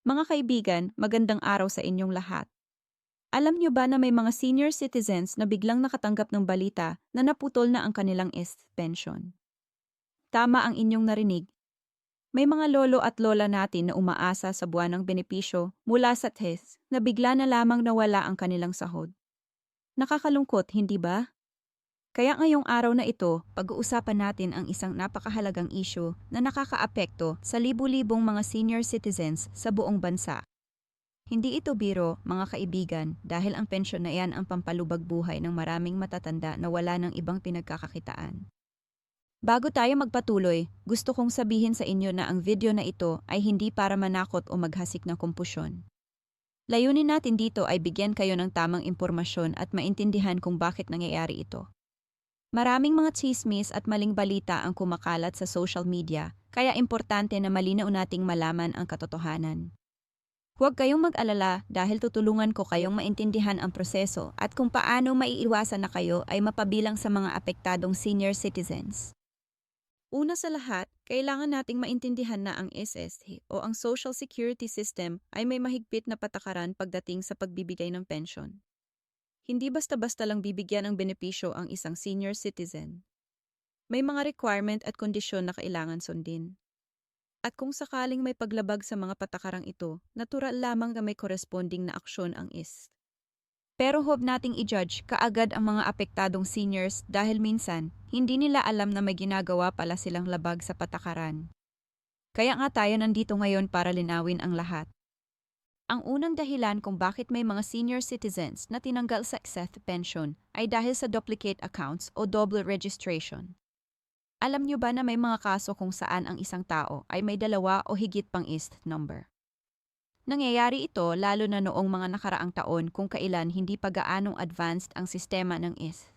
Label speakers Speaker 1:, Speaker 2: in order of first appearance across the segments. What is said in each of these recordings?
Speaker 1: Mga kaibigan, magandang araw sa inyong lahat. Alam niyo ba na may mga senior citizens na biglang nakatanggap ng balita na naputol na ang kanilang EST pension? Tama ang inyong narinig. May mga lolo at lola natin na umaasa sa buwan ng benepisyo mula sa TES na bigla na lamang nawala ang kanilang sahod. Nakakalungkot, hindi ba? Kaya ngayong araw na ito, pag-uusapan natin ang isang napakahalagang isyu na nakakaapekto sa libu-libong mga senior citizens sa buong bansa. Hindi ito biro, mga kaibigan, dahil ang pensyon na yan ang pampalubag buhay ng maraming matatanda na wala ng ibang pinagkakakitaan. Bago tayo magpatuloy, gusto kong sabihin sa inyo na ang video na ito ay hindi para manakot o maghasik ng kumpusyon. Layunin natin dito ay bigyan kayo ng tamang impormasyon at maintindihan kung bakit nangyayari ito. Maraming mga chismis at maling balita ang kumakalat sa social media, kaya importante na malinaw nating malaman ang katotohanan. Huwag kayong mag-alala dahil tutulungan ko kayong maintindihan ang proseso at kung paano maiiwasan na kayo ay mapabilang sa mga apektadong senior citizens. Una sa lahat, kailangan nating maintindihan na ang SST o ang Social Security System ay may mahigpit na patakaran pagdating sa pagbibigay ng pensyon. Hindi basta-basta lang bibigyan ng benepisyo ang isang senior citizen. May mga requirement at kondisyon na kailangan sundin. At kung sakaling may paglabag sa mga patakarang ito, natural lamang na may corresponding na aksyon ang IST. Pero huwag nating i-judge kaagad ang mga apektadong seniors dahil minsan, hindi nila alam na may ginagawa pala silang labag sa patakaran. Kaya nga tayo nandito ngayon para linawin ang lahat. Ang unang dahilan kung bakit may mga senior citizens na tinanggal sa excess pension ay dahil sa duplicate accounts o double registration. Alam niyo ba na may mga kaso kung saan ang isang tao ay may dalawa o higit pang IST number? Nangyayari ito lalo na noong mga nakaraang taon kung kailan hindi pa gaanong advanced ang sistema ng IST.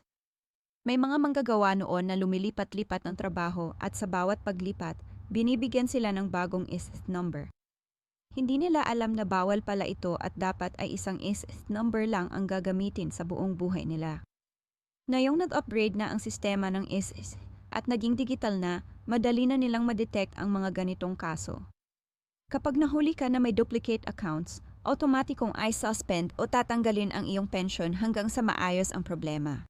Speaker 1: May mga manggagawa noon na lumilipat-lipat ng trabaho at sa bawat paglipat, binibigyan sila ng bagong IST number. Hindi nila alam na bawal pala ito at dapat ay isang is number lang ang gagamitin sa buong buhay nila. Ngayong nag-upgrade na ang sistema ng ISIS at naging digital na, madali na nilang madetect ang mga ganitong kaso. Kapag nahuli ka na may duplicate accounts, automatikong i-suspend o tatanggalin ang iyong pension hanggang sa maayos ang problema.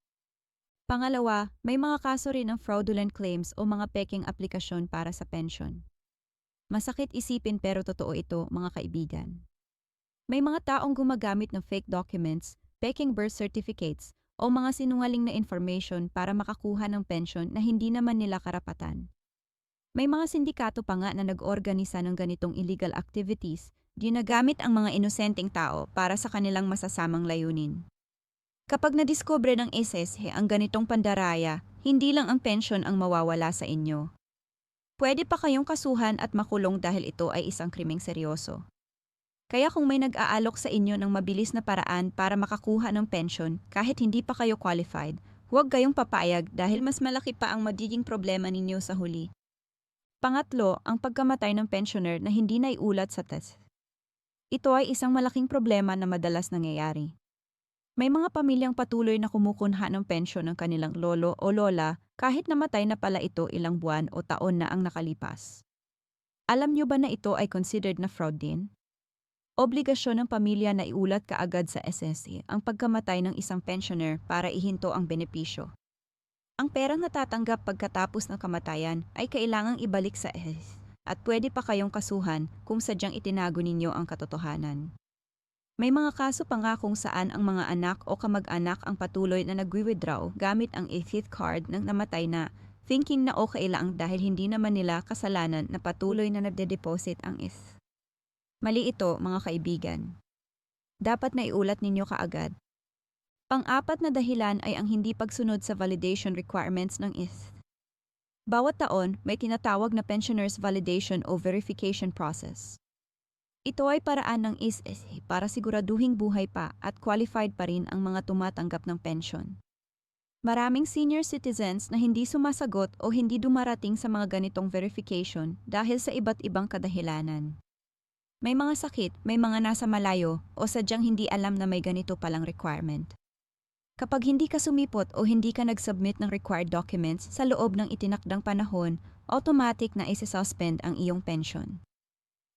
Speaker 1: Pangalawa, may mga kaso rin ng fraudulent claims o mga peking aplikasyon para sa pension. Masakit isipin pero totoo ito, mga kaibigan. May mga taong gumagamit ng fake documents, peking birth certificates, o mga sinungaling na information para makakuha ng pension na hindi naman nila karapatan. May mga sindikato pa nga na nag-organisa ng ganitong illegal activities, ginagamit ang mga inosenteng tao para sa kanilang masasamang layunin. Kapag nadiskubre ng SSE ang ganitong pandaraya, hindi lang ang pension ang mawawala sa inyo. Pwede pa kayong kasuhan at makulong dahil ito ay isang krimeng seryoso. Kaya kung may nag-aalok sa inyo ng mabilis na paraan para makakuha ng pension kahit hindi pa kayo qualified, huwag kayong papayag dahil mas malaki pa ang magiging problema ninyo sa huli. Pangatlo, ang pagkamatay ng pensioner na hindi naiulat sa test. Ito ay isang malaking problema na madalas nangyayari. May mga pamilyang patuloy na kumukunha ng pensyon ng kanilang lolo o lola kahit namatay na pala ito ilang buwan o taon na ang nakalipas. Alam niyo ba na ito ay considered na fraud din? Obligasyon ng pamilya na iulat kaagad sa SSA ang pagkamatay ng isang pensioner para ihinto ang benepisyo. Ang perang natatanggap pagkatapos ng kamatayan ay kailangang ibalik sa SSA at pwede pa kayong kasuhan kung sadyang itinago ninyo ang katotohanan. May mga kaso pa nga kung saan ang mga anak o kamag-anak ang patuloy na nagwi-withdraw gamit ang ETH card ng namatay na, thinking na okay lang dahil hindi naman nila kasalanan na patuloy na nagde-deposit ang ETH. Mali ito, mga kaibigan. Dapat na iulat ninyo kaagad. Pang-apat na dahilan ay ang hindi pagsunod sa validation requirements ng ETH. Bawat taon, may tinatawag na pensioners validation o verification process. Ito ay paraan ng SSA para siguraduhing buhay pa at qualified pa rin ang mga tumatanggap ng pensyon. Maraming senior citizens na hindi sumasagot o hindi dumarating sa mga ganitong verification dahil sa iba't ibang kadahilanan. May mga sakit, may mga nasa malayo o sadyang hindi alam na may ganito palang requirement. Kapag hindi ka sumipot o hindi ka nag-submit ng required documents sa loob ng itinakdang panahon, automatic na isi-suspend ang iyong pension.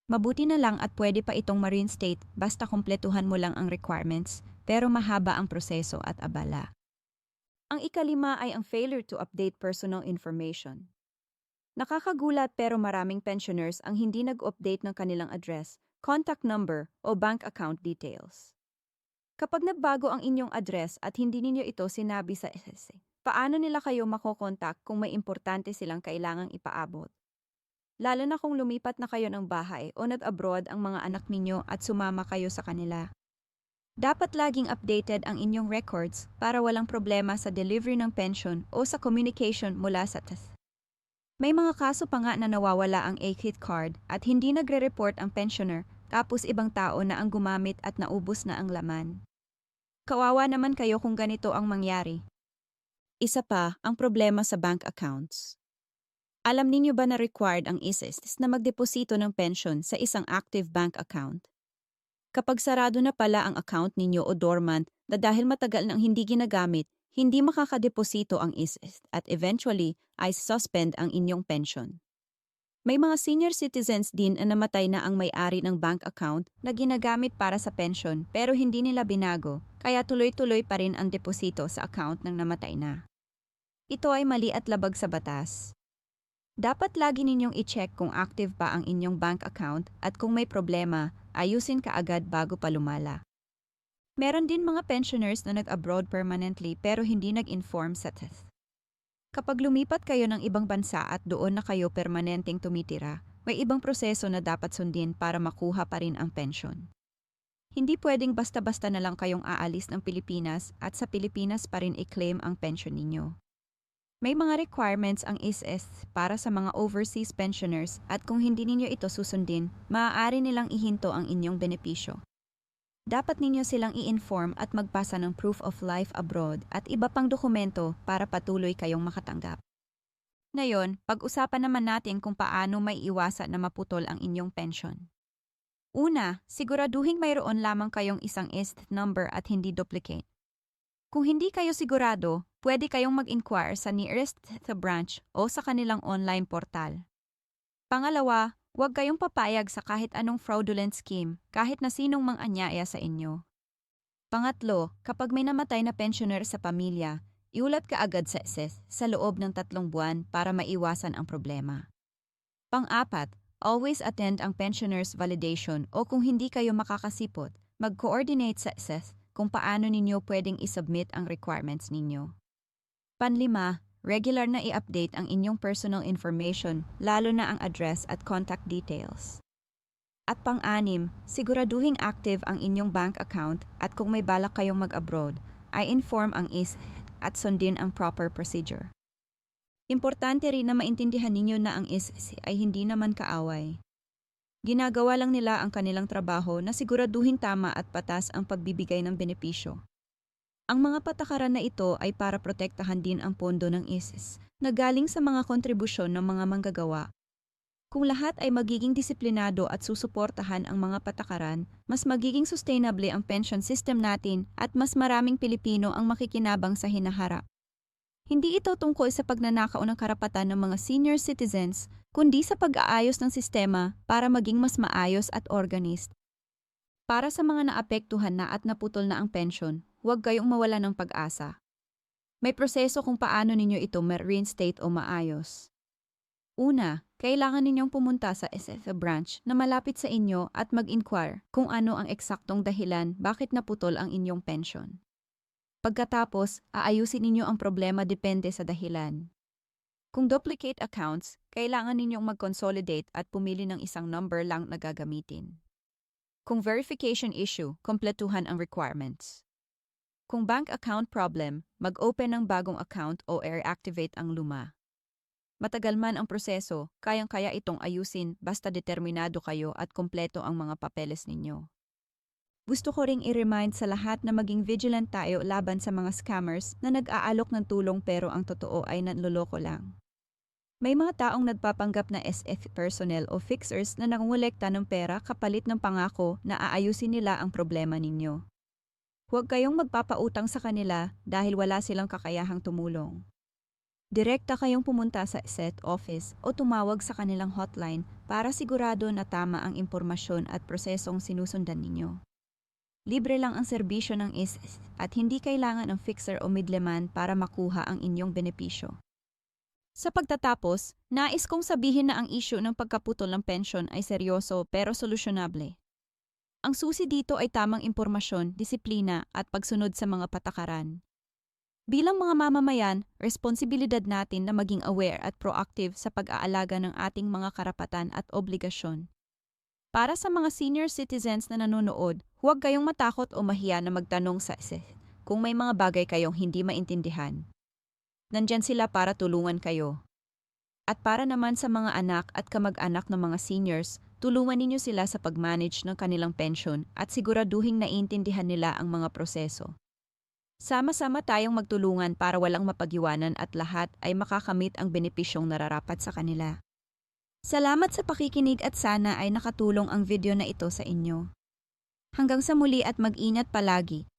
Speaker 1: Mabuti na lang at pwede pa itong ma-reinstate basta kumpletuhan mo lang ang requirements, pero mahaba ang proseso at abala. Ang ikalima ay ang failure to update personal information. Nakakagulat pero maraming pensioners ang hindi nag-update ng kanilang address, contact number o bank account details. Kapag nagbago ang inyong address at hindi ninyo ito sinabi sa SSA, paano nila kayo makokontak kung may importante silang kailangang ipaabot? Lalo na kung lumipat na kayo ng bahay o nag-abroad ang mga anak ninyo at sumama kayo sa kanila. Dapat laging updated ang inyong records para walang problema sa delivery ng pension o sa communication mula sa TAS. May mga kaso pa nga na nawawala ang AKIT card at hindi nagre-report ang pensioner tapos ibang tao na ang gumamit at naubos na ang laman. Kawawa naman kayo kung ganito ang mangyari. Isa pa, ang problema sa bank accounts. Alam ninyo ba na required ang ISIS na magdeposito ng pension sa isang active bank account? Kapag sarado na pala ang account ninyo o dormant na dahil matagal nang hindi ginagamit, hindi makakadeposito ang ISIS at eventually ay suspend ang inyong pension. May mga senior citizens din na namatay na ang may-ari ng bank account na ginagamit para sa pension pero hindi nila binago, kaya tuloy-tuloy pa rin ang deposito sa account ng namatay na. Ito ay mali at labag sa batas. Dapat lagi ninyong i-check kung active pa ang inyong bank account at kung may problema, ayusin ka agad bago pa lumala. Meron din mga pensioners na nag-abroad permanently pero hindi nag-inform sa TES. Kapag lumipat kayo ng ibang bansa at doon na kayo permanenteng tumitira, may ibang proseso na dapat sundin para makuha pa rin ang pension. Hindi pwedeng basta-basta na lang kayong aalis ng Pilipinas at sa Pilipinas pa rin i-claim ang pension ninyo. May mga requirements ang ISS para sa mga overseas pensioners at kung hindi ninyo ito susundin, maaari nilang ihinto ang inyong benepisyo. Dapat ninyo silang i-inform at magpasa ng proof of life abroad at iba pang dokumento para patuloy kayong makatanggap. Ngayon, pag-usapan naman natin kung paano may iwasan na maputol ang inyong pension. Una, siguraduhin mayroon lamang kayong isang IST number at hindi duplicate. Kung hindi kayo sigurado, pwede kayong mag-inquire sa nearest the branch o sa kanilang online portal. Pangalawa, huwag kayong papayag sa kahit anong fraudulent scheme kahit na sinong mang-anyaya sa inyo. Pangatlo, kapag may namatay na pensioner sa pamilya, iulat ka agad sa SS sa loob ng tatlong buwan para maiwasan ang problema. Pang-apat, always attend ang pensioner's validation o kung hindi kayo makakasipot, mag-coordinate sa SS kung paano ninyo pwedeng isubmit ang requirements ninyo. Panlima, regular na i-update ang inyong personal information, lalo na ang address at contact details. At pang-anim, siguraduhing active ang inyong bank account at kung may balak kayong mag-abroad, ay inform ang IS at sundin ang proper procedure. Importante rin na maintindihan ninyo na ang IS ay hindi naman kaaway. Ginagawa lang nila ang kanilang trabaho na siguraduhin tama at patas ang pagbibigay ng benepisyo. Ang mga patakaran na ito ay para protektahan din ang pondo ng ISIS na galing sa mga kontribusyon ng mga manggagawa. Kung lahat ay magiging disiplinado at susuportahan ang mga patakaran, mas magiging sustainable ang pension system natin at mas maraming Pilipino ang makikinabang sa hinaharap. Hindi ito tungkol sa pagnanakaw ng karapatan ng mga senior citizens, kundi sa pag-aayos ng sistema para maging mas maayos at organized. Para sa mga naapektuhan na at naputol na ang pension, huwag kayong mawala ng pag-asa. May proseso kung paano ninyo ito ma-reinstate o maayos. Una, kailangan ninyong pumunta sa SFA branch na malapit sa inyo at mag-inquire kung ano ang eksaktong dahilan bakit naputol ang inyong pension. Pagkatapos, aayusin ninyo ang problema depende sa dahilan. Kung duplicate accounts, kailangan ninyong mag-consolidate at pumili ng isang number lang na gagamitin. Kung verification issue, kompletuhan ang requirements. Kung bank account problem, mag-open ng bagong account o i-reactivate ang luma. Matagal man ang proseso, kayang-kaya itong ayusin basta determinado kayo at kompleto ang mga papeles ninyo. Gusto ko ring i-remind sa lahat na maging vigilant tayo laban sa mga scammers na nag-aalok ng tulong pero ang totoo ay nanloloko lang. May mga taong nagpapanggap na SF personnel o fixers na nangungulekta ng pera kapalit ng pangako na aayusin nila ang problema ninyo. Huwag kayong magpapautang sa kanila dahil wala silang kakayahang tumulong. Direkta kayong pumunta sa SET office o tumawag sa kanilang hotline para sigurado na tama ang impormasyon at prosesong sinusundan ninyo. Libre lang ang serbisyo ng ISIS at hindi kailangan ng fixer o middleman para makuha ang inyong benepisyo. Sa pagtatapos, nais kong sabihin na ang issue ng pagkaputol ng pensyon ay seryoso pero solusyonable. Ang susi dito ay tamang impormasyon, disiplina at pagsunod sa mga patakaran. Bilang mga mamamayan, responsibilidad natin na maging aware at proactive sa pag-aalaga ng ating mga karapatan at obligasyon. Para sa mga senior citizens na nanonood, huwag kayong matakot o mahiya na magtanong sa ISIS kung may mga bagay kayong hindi maintindihan. Nandyan sila para tulungan kayo. At para naman sa mga anak at kamag-anak ng mga seniors, tulungan ninyo sila sa pag-manage ng kanilang pension at siguraduhing naiintindihan nila ang mga proseso. Sama-sama tayong magtulungan para walang mapagiwanan at lahat ay makakamit ang benepisyong nararapat sa kanila. Salamat sa pakikinig at sana ay nakatulong ang video na ito sa inyo. Hanggang sa muli at mag-ingat palagi.